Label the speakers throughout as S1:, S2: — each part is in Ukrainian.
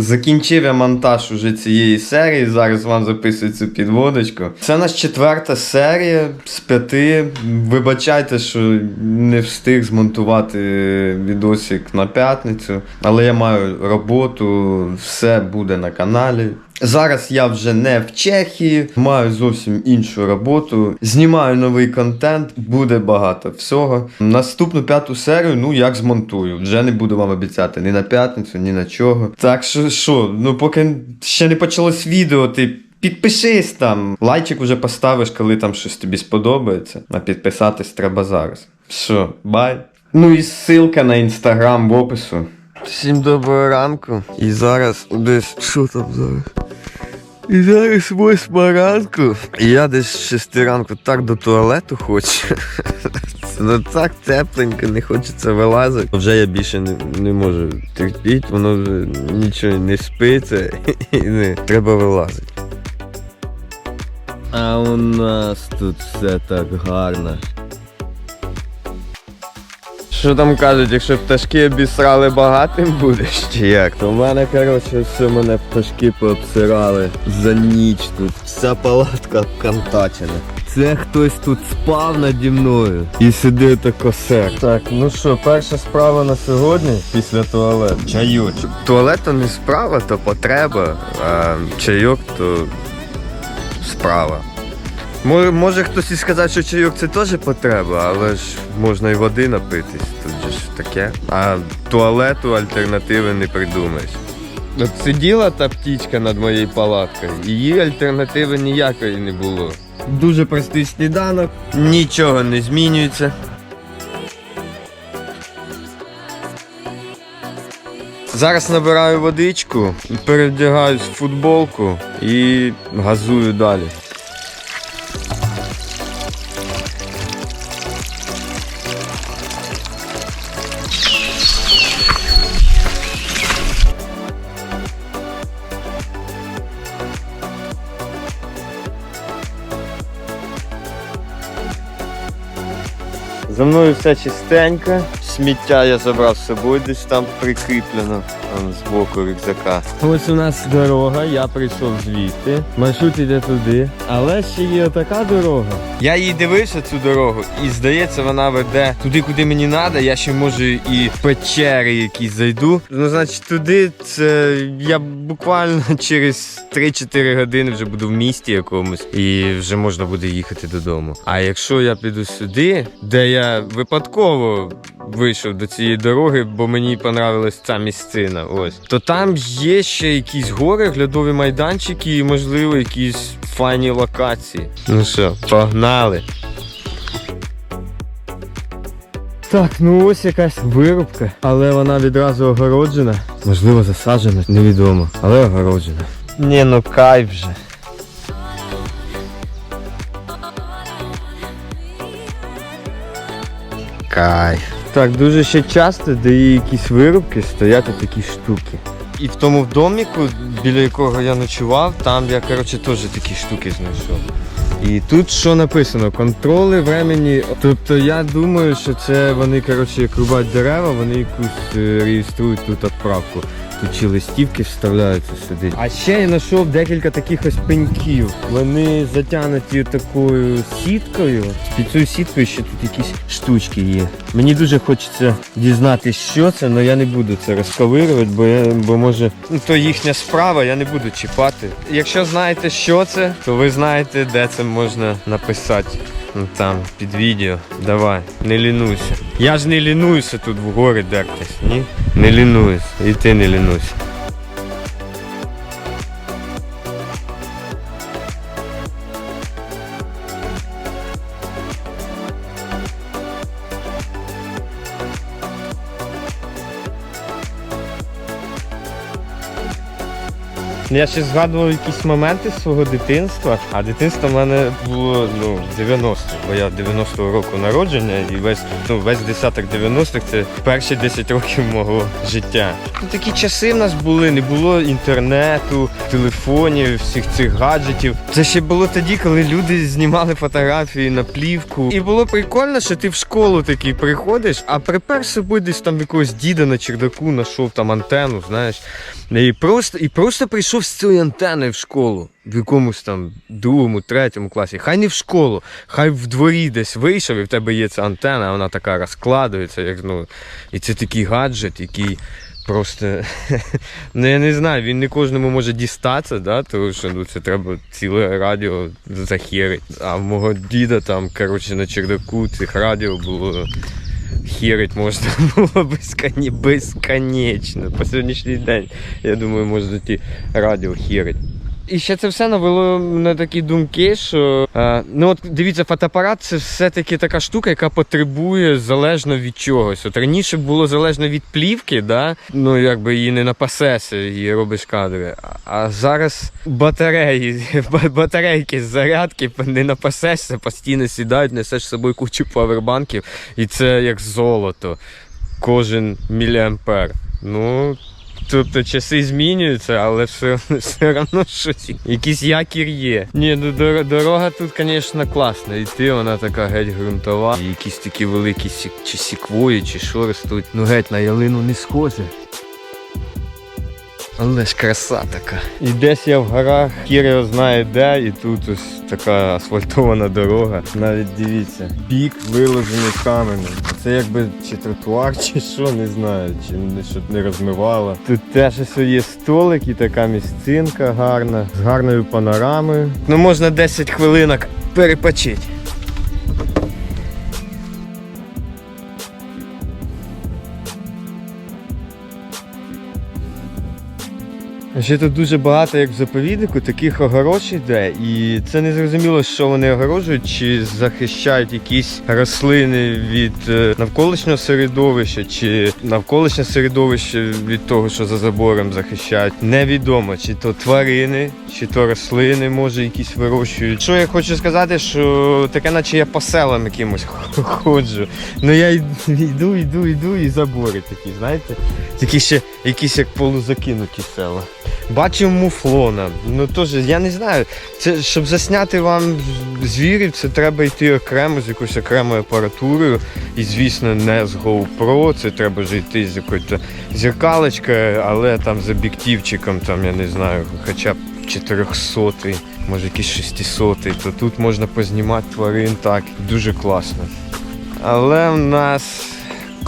S1: Закінчив я монтаж уже цієї серії. Зараз вам записую цю підводочку. Це у нас четверта серія з п'яти. Вибачайте, що не встиг змонтувати відосик на п'ятницю, але я маю роботу, все буде на каналі. Зараз я вже не в Чехії, маю зовсім іншу роботу. Знімаю новий контент, буде багато всього. Наступну п'яту серію, ну як змонтую. Вже не буду вам обіцяти ні на п'ятницю, ні на чого. Так що, що, ну поки ще не почалось відео, ти. Підпишись там, лайчик вже поставиш, коли там щось тобі сподобається. А підписатись треба зараз. Що, бай. Ну і ссылка на інстаграм в опису. Всім доброго ранку. І зараз десь. Що там зараз? І зараз восьма ранку. І я десь з шести ранку так до туалету хочу. Ну так тепленько, не хочеться вилазити. Вже я більше не, не можу терпіти, воно вже нічого не спиться і не треба вилазити. А у нас тут все так гарно. Що там кажуть, якщо пташки обісрали багатим будеш чи як? То в мене, коротше, все мене пташки пообсирали за ніч тут. Вся палатка обкантачена. Це хтось тут спав наді мною і сидить тако сер. Так, ну що, перша справа на сьогодні після туалету. Чайочок. Туалет то не справа, то потреба, а чайок то справа. Може, може хтось і сказати, що чайок це теж потреба, але ж можна і води напитись, тут же ж таке. А туалету альтернативи не придумаєш. От сиділа та птічка над моєю палаткою, її альтернативи ніякої не було. Дуже простий сніданок, нічого не змінюється. Зараз набираю водичку, перевдягаюсь в футболку і газую далі. За мною все чистенько. Сміття я забрав з собою, десь там прикріплено там, з боку рюкзака. Ось у нас дорога, я прийшов звідти. Маршрут йде туди. Але ще є така дорога. Я її дивився цю дорогу, і здається, вона веде туди, куди мені треба. Я ще може і в печери якісь зайду. Ну, значить, туди це я буквально через 3-4 години вже буду в місті якомусь, і вже можна буде їхати додому. А якщо я піду сюди, де я випадково вийшов до цієї дороги, бо мені понравилась ця місцина, ось то там є ще якісь гори, глядові майданчики і, можливо, якісь файні локації. Ну що, погнали. Так, ну ось якась вирубка, але вона відразу огороджена. Можливо, засаджена, невідомо, але огороджена. Ні, ну кайф вже. Кайф. Так, дуже ще часто, де є якісь вирубки, стоять такі штуки. І в тому доміку, біля якого я ночував, там я, коротше, теж такі штуки знайшов. І тут що написано? Контроли времені. Тобто я думаю, що це вони, коротше, як рубать дерева, вони якусь е, реєструють тут відправку. Тут чи листівки вставляються сюди. А ще я знайшов декілька таких ось пеньків. Вони затягнуті такою сіткою. Під цією сіткою ще тут якісь штучки є. Мені дуже хочеться дізнатися, що це, але я не буду це розковирювати, бо я бо може ну, то їхня справа, я не буду чіпати. Якщо знаєте, що це, то ви знаєте, де це можна написати. Ну, Там під відео. Давай, не лінуйся. Я ж не лінуюся тут в гори дертись, ні? Не лінуюсь. І ти не лінуйся. Я ще згадував якісь моменти свого дитинства, а дитинство в мене було ну, 90-х, бо я 90-го року народження і весь, ну, весь десяток 90-х це перші 10 років мого життя.
S2: Ну, такі часи в нас були, не було інтернету, телефонів, всіх цих гаджетів. Це ще було тоді, коли люди знімали фотографії на плівку. І було прикольно, що ти в школу такий приходиш, а припер собою десь там якогось діда на чердаку, знайшов там антенну, знаєш. І просто, і просто прийшов з цією антеною в школу. В якомусь там другому, третьому класі. Хай не в школу, хай в дворі десь вийшов, і в тебе є ця антена, вона така розкладується, як ну. І це такий гаджет, який просто. ну я не знаю, він не кожному може дістатися, да, тому що ну, це треба ціле радіо захерить. А в мого діда там, коротше, на чердаку цих радіо було. Херить можна було безконі- безконечно. По сьогоднішній день, я думаю, можна ті радіо херить. І ще це все навело на такі думки, що е, ну от дивіться, фотоапарат це все-таки така штука, яка потребує залежно від чогось. От раніше було залежно від плівки, да? ну якби її не напасешся і робиш кадри. А зараз батареї, батарейки з зарядки не напасешся, постійно сідають, несеш з собою кучу павербанків, і це як золото. Кожен міліампер. Ну, Тобто часи змінюються, але все, все одно щось. Якийсь якір є. Ні, ну дор- дорога тут, звісно, класна. Йти, вона така геть ґрунтова. І якісь такі великі сік, чи сіквої, чи що ростуть. Ну геть на ялину не схоже. Але ж краса така. І десь я в горах, хір знає де, і тут ось така асфальтована дорога. Навіть дивіться, бік виложений каменем. Це якби чи тротуар, чи що, не знаю, чи щоб не розмивало. Тут теж ось є столик і така місцинка гарна, з гарною панорамою. Ну можна 10 хвилинок перепочити. Ще тут дуже багато, як в заповіднику, таких огорож йде, і це не зрозуміло, що вони огорожують, чи захищають якісь рослини від е, навколишнього середовища, чи навколишнє середовище від того, що за забором захищають. Невідомо, чи то тварини, чи то рослини, може, якісь вирощують. Що я хочу сказати, що таке, наче я по селам якимось ходжу. Ну я йду, йду, йду, і забори такі, знаєте? Такі ще якісь як полузакинуті села. Бачив муфлона. Ну теж, я не знаю. Це щоб засняти вам звірів, це треба йти окремо з якоюсь окремою апаратурою. І звісно, не з GoPro, це треба ж йти з якоюсь зеркалочкою, але там з об'єктивчиком, там я не знаю, хоча б 400 може якийсь 600 то тут можна познімати тварин так. Дуже класно. Але в нас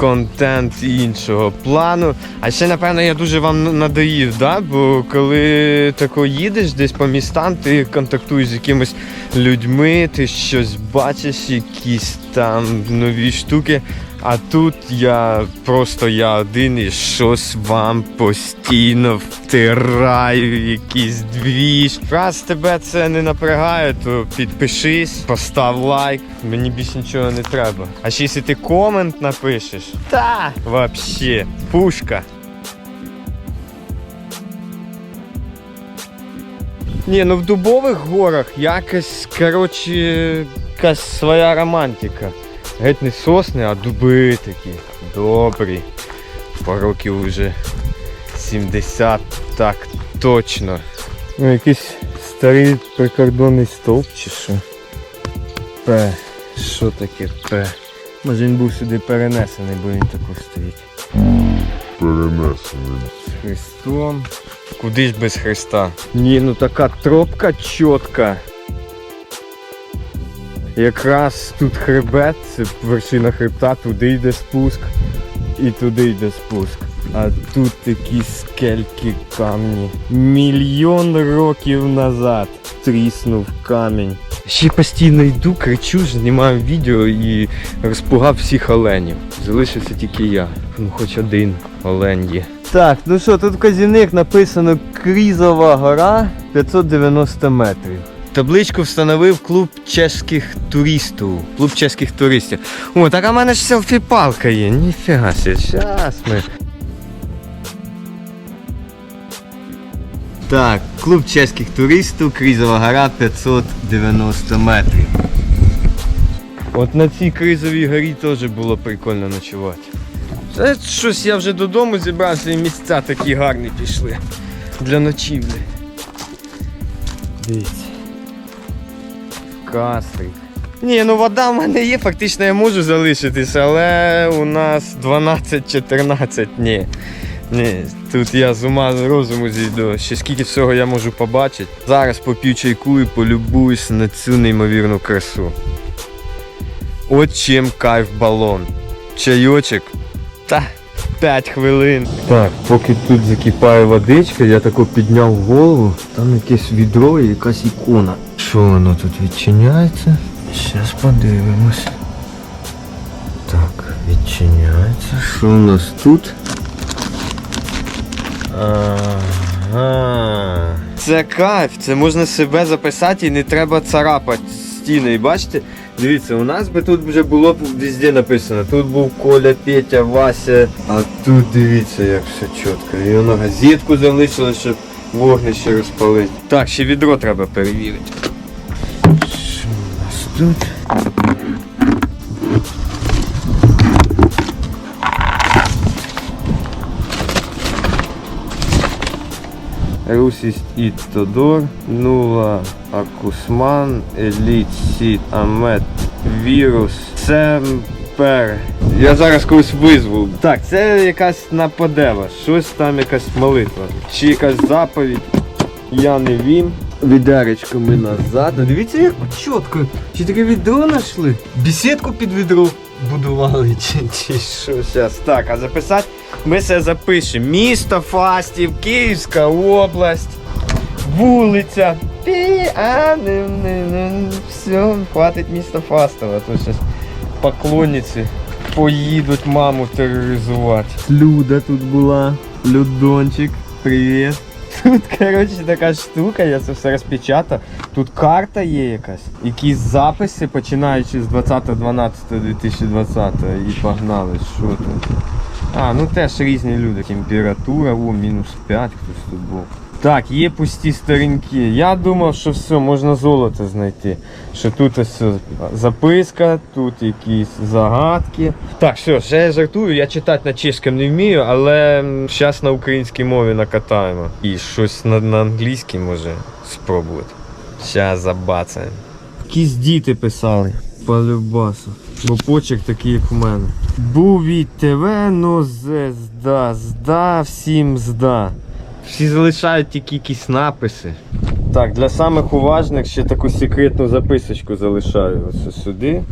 S2: контент іншого плану. А ще, напевно, я дуже вам надоїв, да? бо коли тако їдеш десь по містам, ти контактуєш з якимись людьми, ти щось бачиш, якісь там нові штуки. А тут я просто я один і щось вам постійно втираю, якийсь двіж. Раз тебе це не напрягає, то підпишись, постав лайк. Мені більше нічого не треба. А ще якщо ти комент напишеш, та вообще пушка. Ні, ну в дубових горах якось, коротше, якась своя романтика. Геть не сосни, а дуби такі. Добрі. По років вже 70, так точно. Ну, якийсь старий прикордонний стовп чи що. П. Що таке П? Може він був сюди перенесений, бо він тако стоїть.
S3: перенесений.
S2: З Христом. Куди ж без Христа? Ні, ну така тропка чітка. Якраз тут хребет, це вершина хребта, туди йде спуск і туди йде спуск. А тут такі скельки камні. Мільйон років назад тріснув камінь. Ще постійно йду, кричу, знімаю відео і розпугав всіх оленів. Залишився тільки я. Ну хоч один олень є. Так, ну що, тут в вказівник написано Крізова гора 590 метрів. Табличку встановив клуб чеських туристів. Клуб чеських туристів. О, так а в мене ж селфі-палка є. Ніфіга себе, щас ми. Так, клуб чеських туристів, Крізова гора 590 метрів. От на цій кризовій горі теж було прикольно ночувати. Це щось я вже додому зібрався і місця такі гарні пішли. Для ночівлі. Дивіться. Кастрик. Ні, ну вода в мене є, фактично я можу залишитись, але у нас 12-14. Ні. Ні, тут я з ума з розуму зійду. Ще скільки всього я можу побачити. Зараз поп'ю чайку і полюбуюсь на цю неймовірну красу. От чим кайф балон. Чайочок. Та 5 хвилин. Так, поки тут закипає водичка, я тако підняв голову. Там якесь відро і якась ікона. Що воно тут відчиняється? Зараз подивимось. Так, відчиняється. Що у нас тут? Ага. Це кайф, це можна себе записати і не треба царапати стіни. І бачите, дивіться, у нас би тут вже було б везде написано. Тут був Коля, Петя, Вася. А тут дивіться, як все чітко. І воно газетку залишило, щоб вогнище розпалити. Так, ще відро треба перевірити. Тут? Русість і Тодор, Нула, Акусман, Еліт, Сіт, Амет, Вірус, Семпер. Я зараз когось визву. Так, це якась нападева, щось там якась молитва. Чи якась заповідь. Я не він. Відеречко ми назад. Ну, Дивіться, як чітко. Чи таке відро знайшли? Бісідку під відро будували, чи, чи що зараз. Так, а записати ми все запишемо. Місто Фастів, Київська область, вулиця. Пі, а, не, не, не, все, хватить міста Фастова. а зараз поклонниці поїдуть маму тероризувати. Люда тут була, Людончик, привіт. Тут, коротше, така штука, я це все розпечатав. Тут карта є якась, якісь записи, починаючи з 20.12.2020 і погнали. Що тут? А, ну теж різні люди. Температура, о, мінус 5 хтось тут був. Так, є пусті сторінки. Я думав, що все, можна золото знайти. Що тут ось записка, тут якісь загадки. Так, все, ще я жартую, я читати на чеському не вмію, але зараз на українській мові накатаємо. І щось на, на англійській може спробувати. Зараз забацаємо. Якісь діти писали. Полюбасу. Бо почерк такий, як у мене. Був від ТВ, ну зе зда, зда, всім зда. Всі залишають тільки якісь написи. Так, для самих уважних ще таку секретну записочку залишаю ось сюди.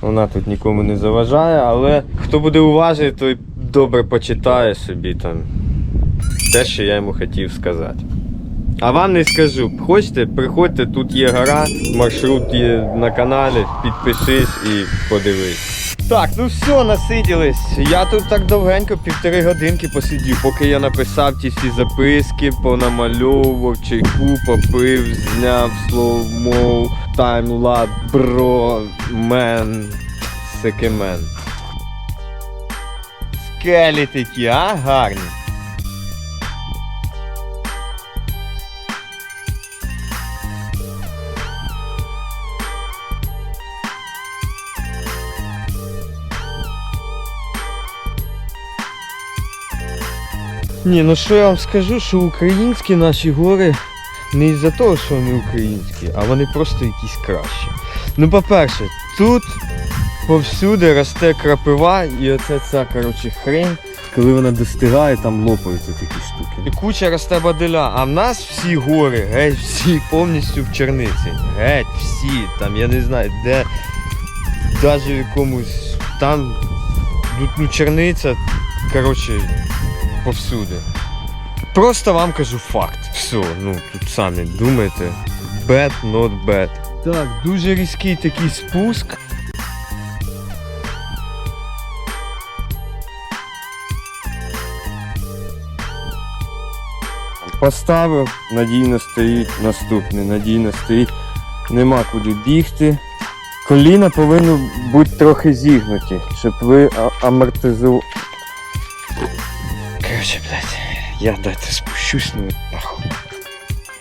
S2: Вона тут нікому не заважає, але хто буде уважний, той добре почитає собі там те, що я йому хотів сказати. А вам не скажу. Хочете, приходьте, тут є гора, маршрут є на каналі, підпишись і подивись. Так, ну все, насиділись. Я тут так довгенько, півтори годинки посидів, поки я написав ті всі записки, понамальовував, чайку попив, зняв словмов, таймлад, бро, мен, секемен. Скелі такі, а? Гарні. Ні, ну що я вам скажу, що українські наші гори не із-за того, що вони українські, а вони просто якісь кращі. Ну, по-перше, тут повсюди росте крапива і оце ця коротше, хрень, коли вона достигає, там лопаються такі штуки. І куча росте баделя, а в нас всі гори, геть всі повністю в черниці. Геть всі, там я не знаю, де навіть в якомусь там ну, черниця, коротше, повсюди. Просто вам кажу факт. Все, ну тут самі думайте. Bad, not bad. Так, дуже різкий такий спуск. Поставив, надійно стоїть, наступний, надійно стоїть. Нема куди бігти. Коліна повинні бути трохи зігнуті, щоб ви а- Короче, блядь, я дайте спущусь, ну нахуй.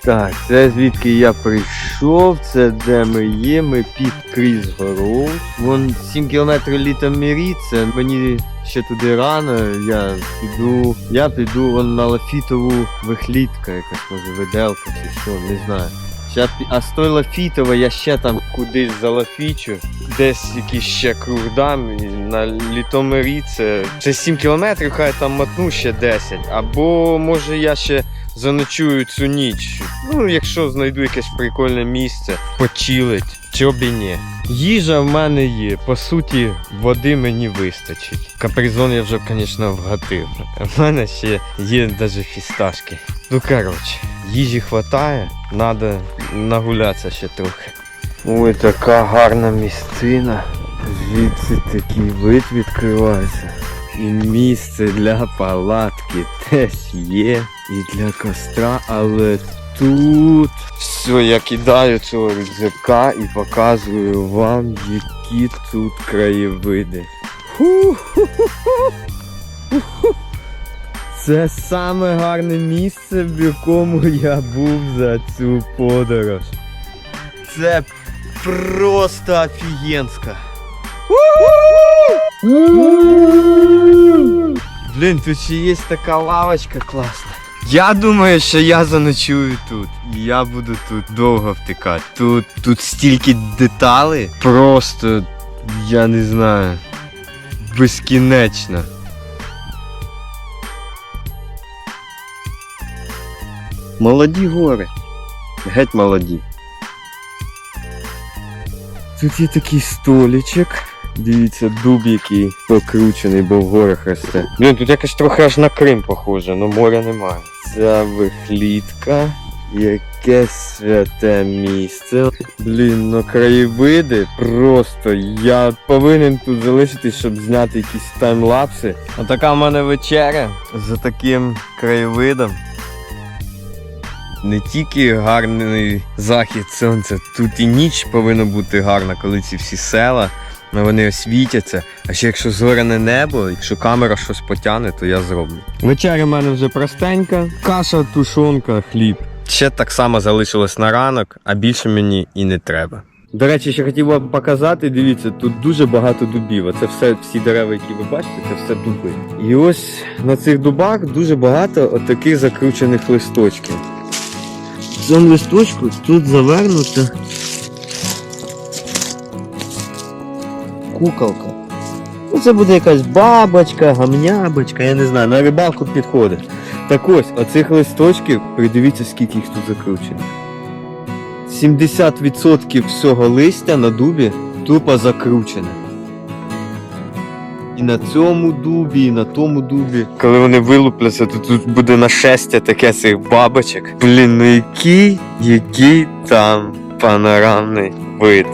S2: Так, це звідки я прийшов, це де ми є, ми під Кріс гору. Вон 7 кілометрів літом мірі, це мені ще туди рано, я піду. Я піду вон на Лафітову вихлітка, якась може виделка чи що, не знаю. Ща, пі- а з той Лафітова я ще там кудись залафічу, десь якийсь ще круг дам, і на Літомирі це, це 7 кілометрів, хай там матну ще 10. Або може я ще заночую цю ніч. Ну, якщо знайду якесь прикольне місце, почилить, б і ні. Їжа в мене є, по суті, води мені вистачить. Капризон я вже, звісно, вгатив. А в мене ще є навіть фісташки. Ну, коротше, їжі хватає, треба нагулятися ще трохи. Ой, така гарна місцина. Звідси такий вид відкривається. І місце для палатки теж є. І для костра, але тут. Все, я кидаю цього рюкзака і показую вам, які тут краєвиди. Це саме гарне місце, в якому я був за цю подорож. Це просто офігенська. Блін, тут ще є така лавочка класна. Я думаю, що я заночую тут. І я буду тут довго втикати. Тут, тут стільки деталей. Просто, я не знаю. Безкінечно. Молоді гори. Геть молоді. Тут є такий столичок. Дивіться, дуб який покручений, бо в горах росте. Блін, тут якось трохи аж на Крим похоже, але моря немає. Ця вихлітка. Яке святе місце. Блін, ну краєвиди просто. Я повинен тут залишитись, щоб зняти якісь таймлапси. Отака в мене вечеря за таким краєвидом. Не тільки гарний захід сонця, тут і ніч повинна бути гарна, коли ці всі села. Ну, Вони освітяться. А ще якщо зоряне небо, якщо камера щось потягне, то я зроблю. Вечеря в мене вже простенька. Каша, тушонка, хліб. Ще так само залишилось на ранок, а більше мені і не треба. До речі, ще хотів вам показати, дивіться, тут дуже багато дубів. А Це все, всі дерева, які ви бачите, це все дуби. І ось на цих дубах дуже багато отаких закручених листочків. В цьому листочку тут завернута куколка. Ну, це буде якась бабочка, гамнябочка, я не знаю, на рибалку підходить. Так ось, оцих листочків, придивіться, скільки їх тут закручено. 70% всього листя на дубі тупо закручене. І на цьому дубі, і на тому дубі. Коли вони вилупляться, то тут буде нашестя таке цих бабочок. Блін, ну який, який там панорамний вид.